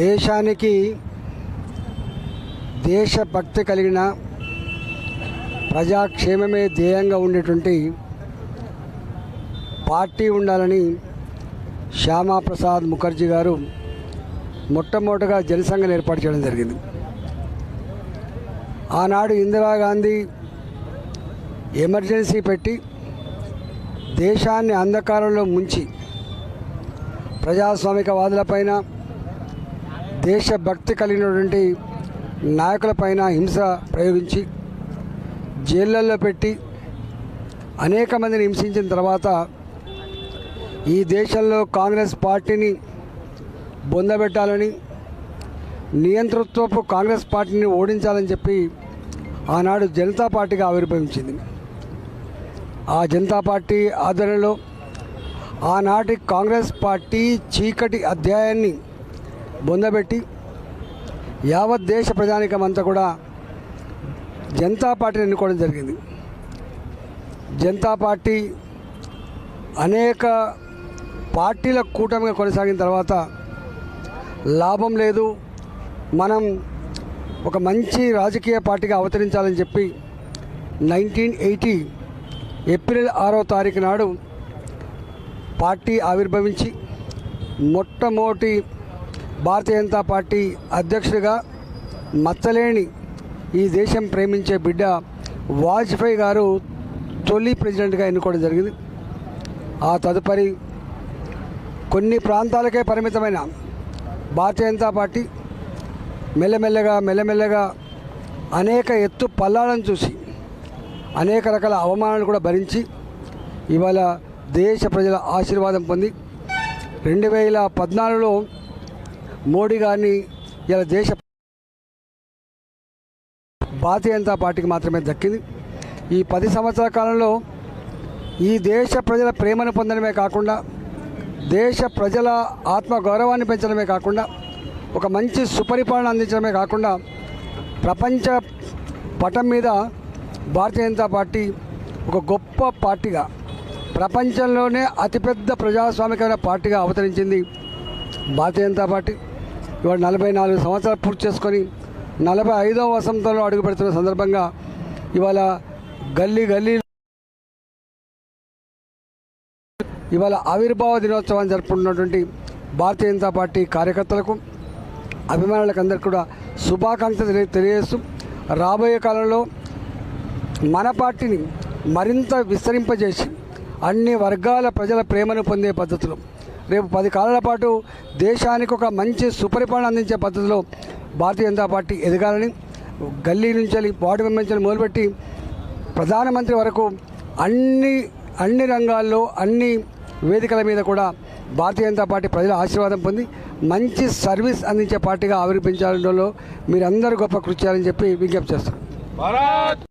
దేశానికి దేశభక్తి కలిగిన ప్రజాక్షేమమే ధ్యేయంగా ఉండేటువంటి పార్టీ ఉండాలని శ్యామాప్రసాద్ ముఖర్జీ గారు మొట్టమొదటగా జనసంఘం ఏర్పాటు చేయడం జరిగింది. ఆనాడు ఇందిరాగాంధీ ఎమర్జెన్సీ పెట్టి దేశాన్ని అంధకారంలో ముంచి ప్రజాస్వామికవాదులపైన దేశభక్తి కలిగినటువంటి నాయకులపైన హింస ప్రయోగించి జైళ్ళల్లో పెట్టి అనేక మందిని హింసించిన తర్వాత ఈ దేశంలో కాంగ్రెస్ పార్టీని బొందబెట్టాలని నియంతృత్వపు కాంగ్రెస్ పార్టీని ఓడించాలని చెప్పి ఆనాడు జనతా పార్టీగా ఆవిర్భవించింది. ఆ జనతా పార్టీ ఆధ్వర్యంలో ఆనాటి కాంగ్రెస్ పార్టీ చీకటి అధ్యాయాన్ని బొందబెట్టి యావత్ దేశ ప్రజానికం అంతా కూడా జనతా పార్టీని ఎన్నుకోవడం జరిగింది. జనతా పార్టీ అనేక పార్టీల కూటమిగా కొనసాగిన తర్వాత లాభం లేదు. మనం ఒక మంచి రాజకీయ పార్టీగా అవతరించాలని చెప్పి నైన్టీన్ ఎయిటీ ఏప్రిల్ ఆరో తారీఖు నాడు పార్టీ ఆవిర్భవించి మొట్టమొదటి భారతీయ జనతా పార్టీ అధ్యక్షుడిగా మచ్చలేని ఈ దేశం ప్రేమించే బిడ్డ వాజ్పేయి గారు తొలి ప్రెసిడెంట్గా ఎన్నుకోవడం జరిగింది. ఆ తదుపరి కొన్ని ప్రాంతాలకే పరిమితమైన భారతీయ జనతా పార్టీ మెల్లమెల్లగా మెల్లమెల్లగా అనేక ఎత్తు పల్లాలను చూసి అనేక రకాల అవమానాలు కూడా భరించి ఇవాళ దేశ ప్రజల ఆశీర్వాదం పొంది రెండు వేల పద్నాలుగులో మోడీ గారిని ఇలా దేశ భారతీయ జనతా పార్టీకి మాత్రమే దక్కింది. ఈ పది సంవత్సరాల కాలంలో ఈ దేశ ప్రజల ప్రేమను పొందడమే కాకుండా దేశ ప్రజల ఆత్మ గౌరవాన్ని పెంచడమే కాకుండా ఒక మంచి సుపరిపాలన అందించడమే కాకుండా ప్రపంచ పటం మీద భారతీయ జనతా పార్టీ ఒక గొప్ప పార్టీగా ప్రపంచంలోనే అతిపెద్ద ప్రజాస్వామికమైన పార్టీగా అవతరించింది భారతీయ జనతా పార్టీ ఇవాళ నలభై నాలుగు సంవత్సరాలు పూర్తి చేసుకొని నలభై ఐదవ వసంతంలో అడుగు పెడుతున్న సందర్భంగా ఇవాళ గల్లీ గల్లీ ఇవాళ ఆవిర్భావ దినోత్సవాన్ని జరుపుకుంటున్నటువంటి భారతీయ జనతా పార్టీ కార్యకర్తలకు అభిమానులకు అందరికీ కూడా శుభాకాంక్షలు తెలియ- తెలియజేస్తూ రాబోయే కాలంలో మన పార్టీని మరింత విస్తరింపజేసి అన్ని వర్గాల ప్రజల ప్రేమను పొందే పద్ధతిలో రేపు పది కాలాల పాటు దేశానికి ఒక మంచి సుపరిపాలన అందించే పద్ధతిలో భారతీయ జనతా పార్టీ ఎదగాలని గల్లీ నుంచి వార్డు మెంబర్ నుంచి మొదలుపెట్టి ప్రధానమంత్రి వరకు అన్ని అన్ని రంగాల్లో అన్ని వేదికల మీద కూడా భారతీయ జనతా పార్టీ ప్రజల ఆశీర్వాదం పొంది మంచి సర్వీస్ అందించే పార్టీగా ఆవిర్భించాలలో మీరందరూ గొప్ప కృషి చేయాలని చెప్పి విజ్ఞప్తి చేస్తారు